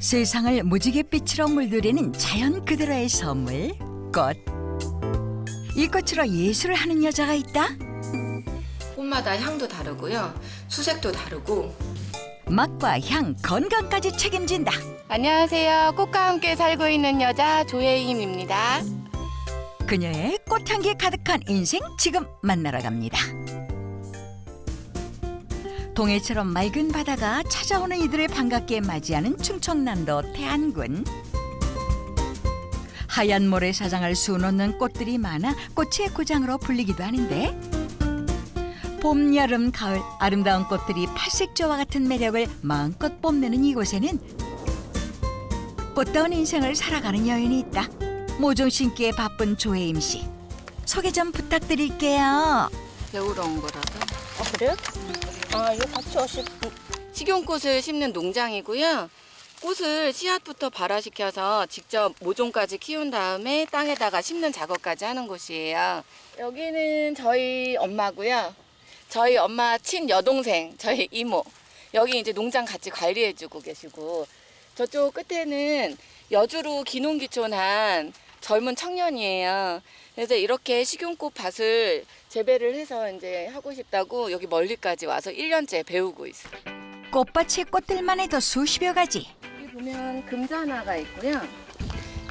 세상을 무지개 빛으로 물들이는 자연 그대로의 선물 꽃. 이 꽃으로 예술을 하는 여자가 있다. 꽃마다 향도 다르고요. 수색도 다르고. 맛과 향, 건강까지 책임진다. 안녕하세요. 꽃과 함께 살고 있는 여자 조혜임입니다. 그녀의 꽃향기 가득한 인생 지금 만나러 갑니다. 동해처럼 맑은 바다가 찾아오는 이들을 반갑게 맞이하는 충청남도 태안군. 하얀 모래사장을 수놓는 꽃들이 많아 꽃의 고장으로 불리기도 하는데 봄, 여름, 가을 아름다운 꽃들이 팔색조와 같은 매력을 마음껏 뽐내는 이곳에는 꽃다운 인생을 살아가는 여인이 있다. 모종 신기에 바쁜 조혜임 씨. 소개 좀 부탁드릴게요. 배우러 온 거라서. 아 그래요? 아 이거 같이 오실 식용꽃을 심는 농장이고요. 꽃을 씨앗부터 발화시켜서 직접 모종까지 키운 다음에 땅에다가 심는 작업까지 하는 곳이에요. 여기는 저희 엄마고요. 저희 엄마 친 여동생, 저희 이모. 여기 이제 농장 같이 관리해주고 계시고 저쪽 끝에는 여주로 기농기촌한 젊은 청년이에요. 그래서 이렇게 식용꽃 밭을 재배를 해서 이제 하고 싶다고 여기 멀리까지 와서 1년째 배우고 있어요. 꽃밭의 꽃들만 해도 수십여 가지. 여기 보면 금자나가 있고요.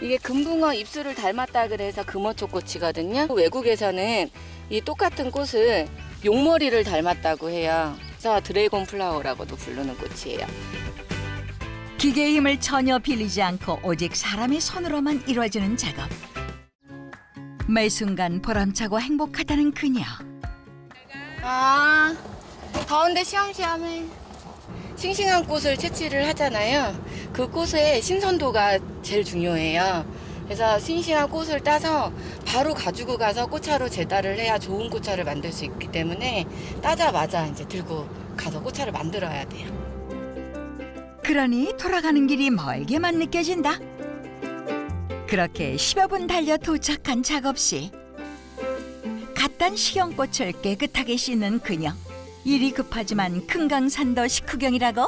이게 금붕어 입술을 닮았다 그래서 금어초꽃이거든요. 외국에서는 이 똑같은 꽃을 용머리를 닮았다고 해요. 그래서 드래곤 플라워라고도 부르는 꽃이에요. 기계의 힘을 전혀 빌리지 않고 오직 사람의 손으로만 이루어지는 작업. 매 순간 보람차고 행복하다는 그녀. 아, 더운데 시험시험해. 싱싱한 꽃을 채취를 하잖아요. 그 꽃의 신선도가 제일 중요해요. 그래서 싱싱한 꽃을 따서 바로 가지고 가서 꽃차로 제달을 해야 좋은 꽃차를 만들 수 있기 때문에 따자마자 이제 들고 가서 꽃차를 만들어야 돼요. 그러니 돌아가는 길이 멀게만 느껴진다. 그렇게 10여 분 달려 도착한 작업실. 갓단 식용꽃을 깨끗하게 씻는 그녀. 일이 급하지만 금강산도 식후경이라고?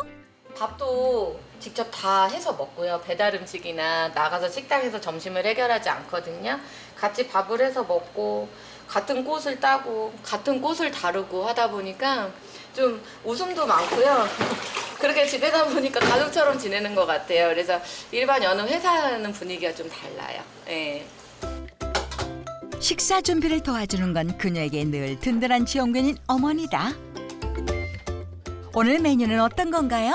밥도 직접 다 해서 먹고요. 배달 음식이나 나가서 식당에서 점심을 해결하지 않거든요. 같이 밥을 해서 먹고 같은 꽃을 따고 같은 꽃을 다루고 하다 보니까 좀 웃음도 많고요. 그렇게 지내다 보니까 가족처럼 지내는 것 같아요. 그래서 일반 여느 회사는 분위기가 좀 달라요. 예. 식사 준비를 도와주는 건 그녀에게 늘 든든한 지원군인 어머니다. 오늘 메뉴는 어떤 건가요?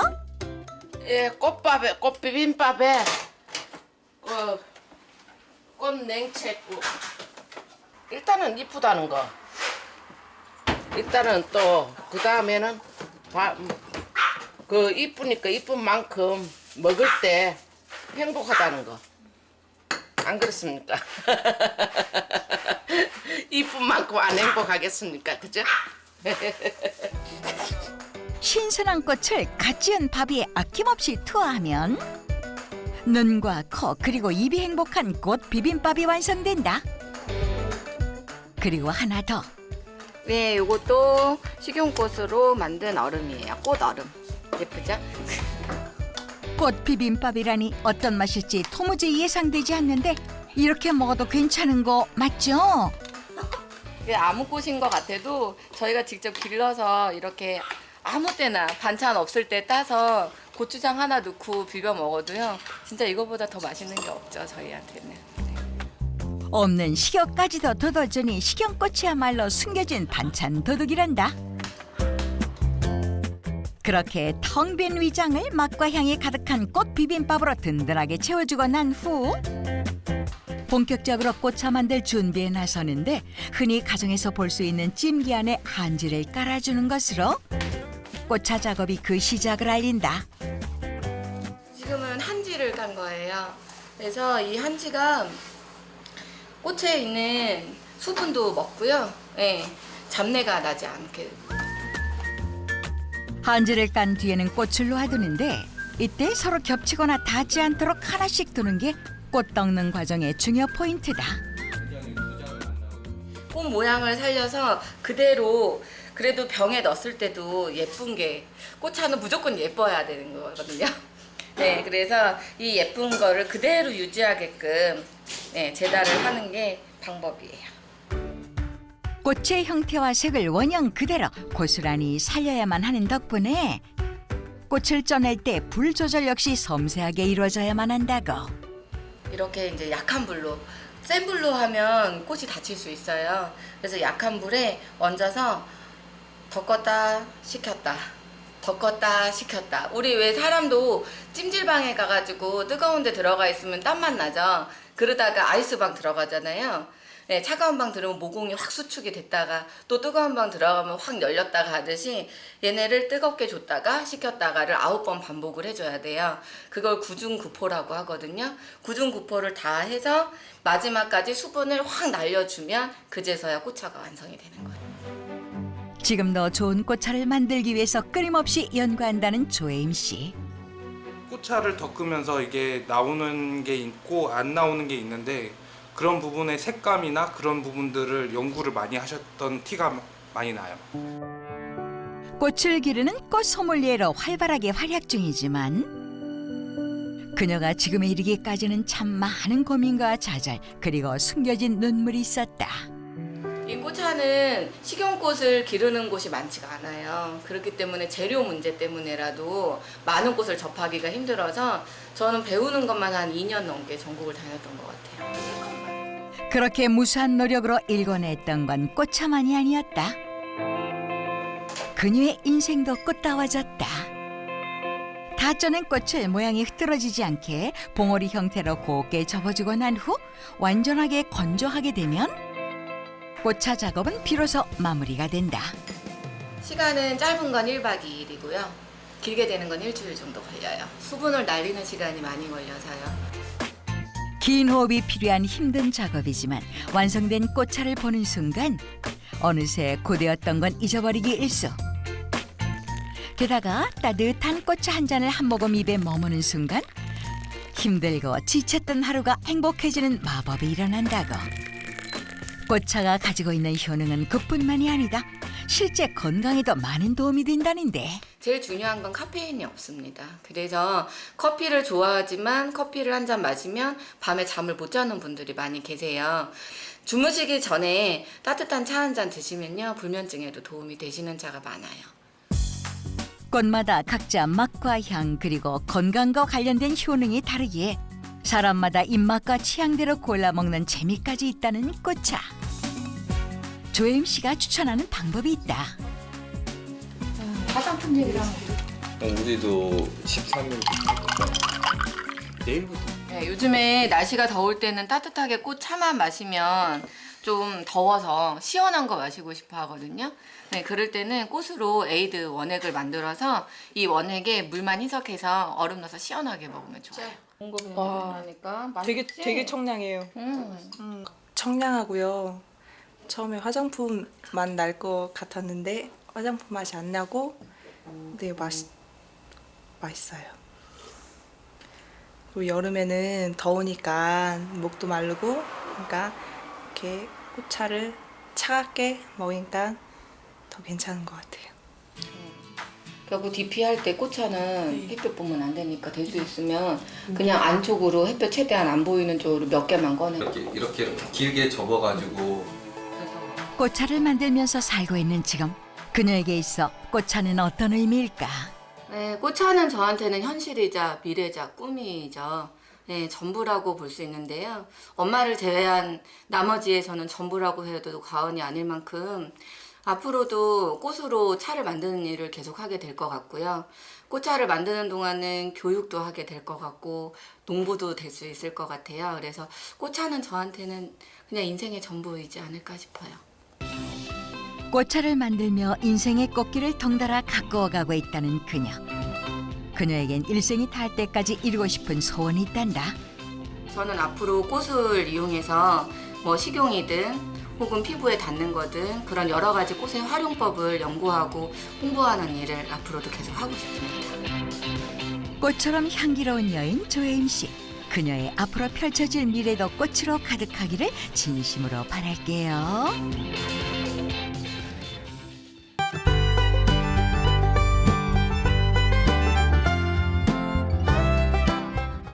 예, 꽃밥에 꽃비빔밥에 그 꽃냉채국 일단은 이쁘다는 거. 일단은 또 그 다음에는 그 이쁘니까 이쁜 만큼 먹을 때 행복하다는 거. 안 그렇습니까? 이쁜 만큼 안 행복하겠습니까? 그죠? 신선한 꽃을 갓 지은 밥 위에 아낌없이 투하하면 눈과 코 그리고 입이 행복한 꽃 비빔밥이 완성된다. 그리고 하나 더. 네, 이것도 식용꽃으로 만든 얼음이에요. 꽃 얼음. 예쁘죠? 꽃 비빔밥이라니 어떤 맛일지 도무지 예상되지 않는데 이렇게 먹어도 괜찮은 거 맞죠? 이게 아무 꽃인 것 같아도 저희가 직접 길러서 이렇게 아무 때나 반찬 없을 때 따서 고추장 하나 넣고 비벼 먹어도요. 진짜 이거보다 더 맛있는 게 없죠, 저희한테는. 없는 식욕까지도 돋아주니 식용꽃이야말로 숨겨진 반찬 도둑이란다. 그렇게 텅 빈 위장을 맛과 향이 가득한 꽃 비빔밥으로 든든하게 채워주고 난 후 본격적으로 꽃차 만들 준비에 나서는데 흔히 가정에서 볼 수 있는 찜기 안에 한지를 깔아주는 것으로 꽃차 작업이 그 시작을 알린다. 지금은 한지를 간 거예요. 그래서 이 한지가 꽃에 있는 수분도 먹고요. 예, 잡내가 나지 않게. 한지를 깐 뒤에는 꽃을 놓아두는데 이때 서로 겹치거나 닿지 않도록 하나씩 두는 게꽃 떡는 과정의 중요 포인트다. 꽃 모양을 살려서 그대로 그래도 병에 넣었을 때도 예쁜 게 꽃차는 무조건 예뻐야 되는 거거든요. 네, 그래서 이 예쁜 거를 그대로 유지하게끔 네, 재달을 하는 게 방법이에요. 꽃의 형태와 색을 원형 그대로 고스란히 살려야만 하는 덕분에 꽃을 쪄낼 때 불 조절 역시 섬세하게 이루어져야만 한다고. 이렇게 이제 약한 불로 센 불로 하면 꽃이 다칠 수 있어요. 그래서 약한 불에 얹어서 덮었다 식혔다 덮었다 식혔다. 우리 왜 사람도 찜질방에 가가지고 뜨거운 데 들어가 있으면 땀만 나죠. 그러다가 아이스방 들어가잖아요. 네, 차가운 방 들어오면 모공이 확 수축이 됐다가 또 뜨거운 방 들어가면 확 열렸다가 하듯이 얘네를 뜨겁게 줬다가 식혔다가를 아홉 번 반복을 해줘야 돼요. 그걸 구중구포라고 하거든요. 구중구포를 다 해서 마지막까지 수분을 확 날려주면 그제서야 꽃차가 완성이 되는 거예요. 지금도 좋은 꽃차를 만들기 위해서 끊임없이 연구한다는 조혜임 씨. 꽃차를 덮으면서 이게 나오는 게 있고 안 나오는 게 있는데 그런 부분의 색감이나 그런 부분들을 연구를 많이 하셨던 티가 많이 나요. 꽃을 기르는 꽃 소믈리에로 활발하게 활약 중이지만 그녀가 지금에 이르기까지는 참 많은 고민과 좌절 그리고 숨겨진 눈물이 있었다. 이 꽃차는 식용꽃을 기르는 곳이 많지가 않아요. 그렇기 때문에 재료 문제 때문에라도 많은 꽃을 접하기가 힘들어서 저는 배우는 것만 한 2년 넘게 전국을 다녔던 것 같아요. 그렇게 무수한 노력으로 일궈냈던 건 꽃차만이 아니었다. 그녀의 인생도 꽃다워졌다. 다 쪄낸 꽃을 모양이 흐트러지지 않게 봉오리 형태로 곱게 접어주고 난 후 완전하게 건조하게 되면 꽃차 작업은 비로소 마무리가 된다. 시간은 짧은 건 1박 2일이고요. 길게 되는 건 일주일 정도 걸려요. 수분을 날리는 시간이 많이 걸려서요. 긴 호흡이 필요한 힘든 작업이지만 완성된 꽃차를 보는 순간 어느새 고되었던 건 잊어버리기 일쑤. 게다가 따뜻한 꽃차 한 잔을 한 모금 입에 머무는 순간 힘들고 지쳤던 하루가 행복해지는 마법이 일어난다고. 꽃차가 가지고 있는 효능은 그뿐만이 아니다. 실제 건강에도 많은 도움이 된다는데. 제일 중요한 건 카페인이 없습니다. 그래서 커피를 좋아하지만 커피를 한 잔 마시면 밤에 잠을 못 자는 분들이 많이 계세요. 주무시기 전에 따뜻한 차 한 잔 드시면요. 불면증에도 도움이 되시는 차가 많아요. 꽃마다 각자 맛과 향 그리고 건강과 관련된 효능이 다르기에 사람마다 입맛과 취향대로 골라 먹는 재미까지 있다는 꽃차. 조혜임 씨가 추천하는 방법이 있다. 어, 우리도 13일 내일부터 네, 요즘에 날씨가 더울 때는 따뜻하게 꽃 차만 마시면 좀 더워서 시원한 거 마시고 싶어 하거든요. 네, 그럴 때는 꽃으로 에이드 원액을 만들어서 이 원액에 물만 희석해서 얼음 넣어서 시원하게 먹으면 좋아요. 와, 되게 되게 청량해요. 음. 청량하고요. 처음에 화장품 맛 날 것 같았는데 화장품 맛이 안 나고 네맛 맛있어요. 그리고 여름에는 더우니까 목도 마르고 그러니까 이렇게 꽃차를 차갑게 먹으니까 더 괜찮은 것 같아요. 결국 DP 할 때 꽃차는 햇볕 보면 안 되니까 될 수 있으면 그냥 안쪽으로 햇볕 최대한 안 보이는 쪽으로 몇 개만 꺼내고 이렇게 이렇게 길게 접어가지고. 꽃차를 만들면서 살고 있는 지금 그녀에게 있어 꽃차는 어떤 의미일까? 네, 꽃차는 저한테는 현실이자 미래자 꿈이죠. 네, 전부라고 볼 수 있는데요. 엄마를 제외한 나머지에서는 전부라고 해도 과언이 아닐 만큼 앞으로도 꽃으로 차를 만드는 일을 계속하게 될 것 같고요. 꽃차를 만드는 동안은 교육도 하게 될 것 같고 농부도 될 수 있을 것 같아요. 그래서 꽃차는 저한테는 그냥 인생의 전부이지 않을까 싶어요. 꽃차를 만들며 인생의 꽃길을 덩달아 가꾸어가고 있다는 그녀. 그녀에겐 일생이 닿을 때까지 이루고 싶은 소원이 있단다. 저는 앞으로 꽃을 이용해서 뭐 식용이든 혹은 피부에 닿는 거든 그런 여러 가지 꽃의 활용법을 연구하고 홍보하는 일을 앞으로도 계속 하고 싶습니다. 꽃처럼 향기로운 여인 조혜임 씨. 그녀의 앞으로 펼쳐질 미래도 꽃으로 가득하기를 진심으로 바랄게요.